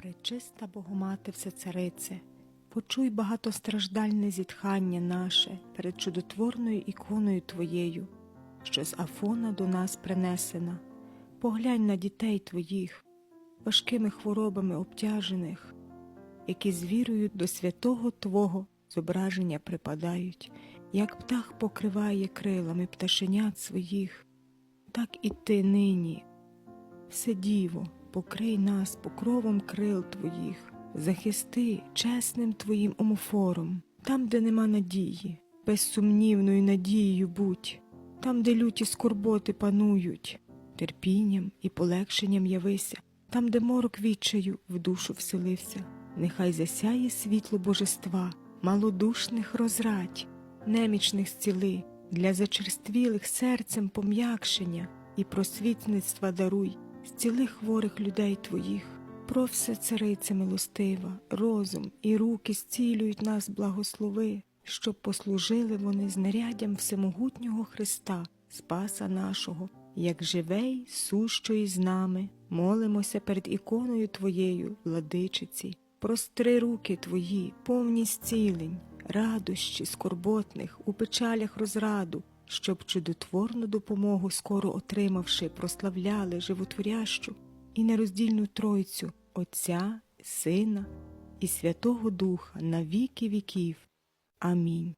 Пречиста Богомати Всецарице, почуй багатостраждальне зітхання наше перед чудотворною іконою Твоєю, що з Афона до нас принесена. Поглянь на дітей Твоїх, важкими хворобами обтяжених, які з вірою до святого Твого зображення припадають, як птах покриває крилами пташенят своїх, так і ти нині, все діво, покрий нас покровом крил Твоїх, захисти чесним Твоїм омофором, там, де нема надії, безсумнівною надією будь, там, де люті скорботи панують, терпінням і полегшенням явися, там, де морок відчаю в душу вселився, нехай засяє світло божества, малодушних розрадь, немічних зціли, для зачерствілих серцем пом'якшення і просвітництва даруй, зціли хворих людей твоїх. Про все царице милостива, розум і руки зцілюють нас благослови, щоб послужили вони знаряддям всемогутнього Христа, Спаса нашого, як живей, сущої з нами, молимося перед іконою Твоєю, владичиці, простри руки Твої, повні зцілень, радощі скорботних, у печалях розраду, щоб чудотворну допомогу, скоро отримавши, прославляли животворящу і нероздільну Тройцю Отця, Сина і Святого Духа на віки віків. Амінь.